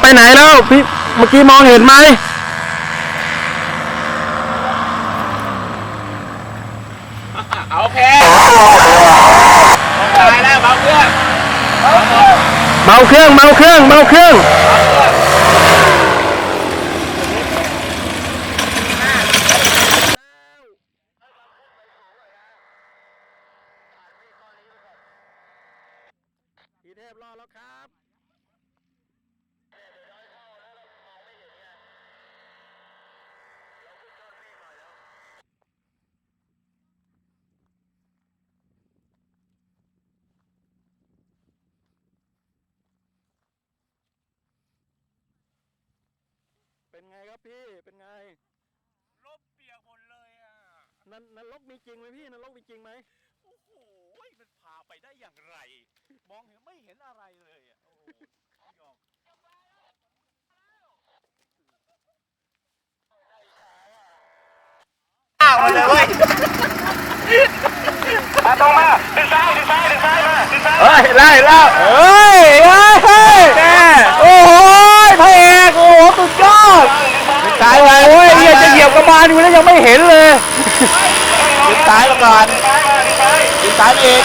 ไปไหนแล้วพี่เมื่อกี้มองเห็นไหมเอาโอเคตายแล้วเบาเพื่อนเบาเครื่องเบาเครื่องเบาเครื่องพี่เทพรอแล้วครับ ไงครับพี่เป็นไง ลบเปียกหมดเลยอะนันนรกมีจริงไหมพี่นรกมีจริงไหมโอ้โห มันพาไปได้อย่างไร มองเห็นไม่เห็นอะไรเลยอะ โอ้โหไม่ยอมอ้าวเลยเว้ยมาตรงมาดึงซ้ายดึงซ้ายดึงซ้ายมาดึงซ้าย เฮ้ยไล่แล้วเฮ้ยเฮ้ยเฮ้ยแม่โอ้โหพระเอกโอ้โหสุดยอดตายเลยโอ้ยเหี้ยจะเหยียบกระบาลอ ยังไม่เห็นเลย ดึงซ้ายมาก่อนดึงซ้ายมาอีก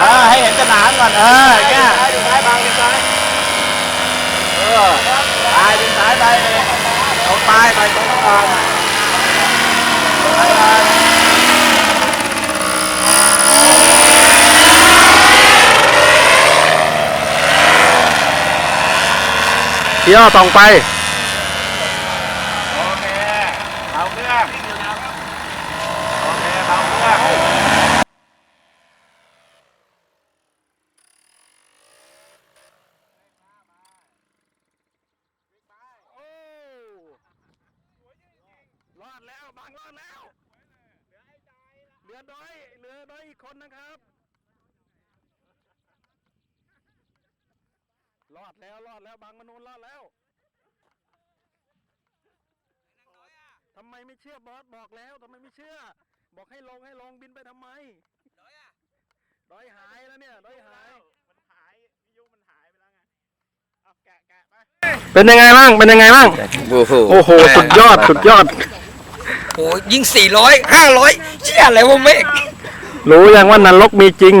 อให้เห็นสนามก่อน เออเนี่ยดึงซ้ายบางดึงซ้ายเออตายดึงซ้ายไปตายไปตรงก่อนซ้ยมาเที่ยวตรงไป โอเคเบาเครื่องโอเคเบาเครื่อง โอ้รอ ดแล้วบางรอดแล้ว เหลือน้อยเหลือน้อยอีกคนนะครับ รอดแล้วรอดแล้วบางมนูนรอดแล้วทำไมไม่เชื่อบอสบอกแล้วทำไมไม่เชื่อ บอกให้ลงให้ลงบินไปทำไมดอยหายแล้วเนี่ยดอยหาย มันหายวิทยุมันหายไปแล้วไงเอาแกะแกะไป เป็นยังไงบ้าง เป็นยังไงบ้าง โอ้โหโอ้โหสุดยอด สุดยอด โอ้ยิงสี่ร้อยห้าร้อยเชี่ยอะไรวะเมฆรู้ยังว่านรกมีจริง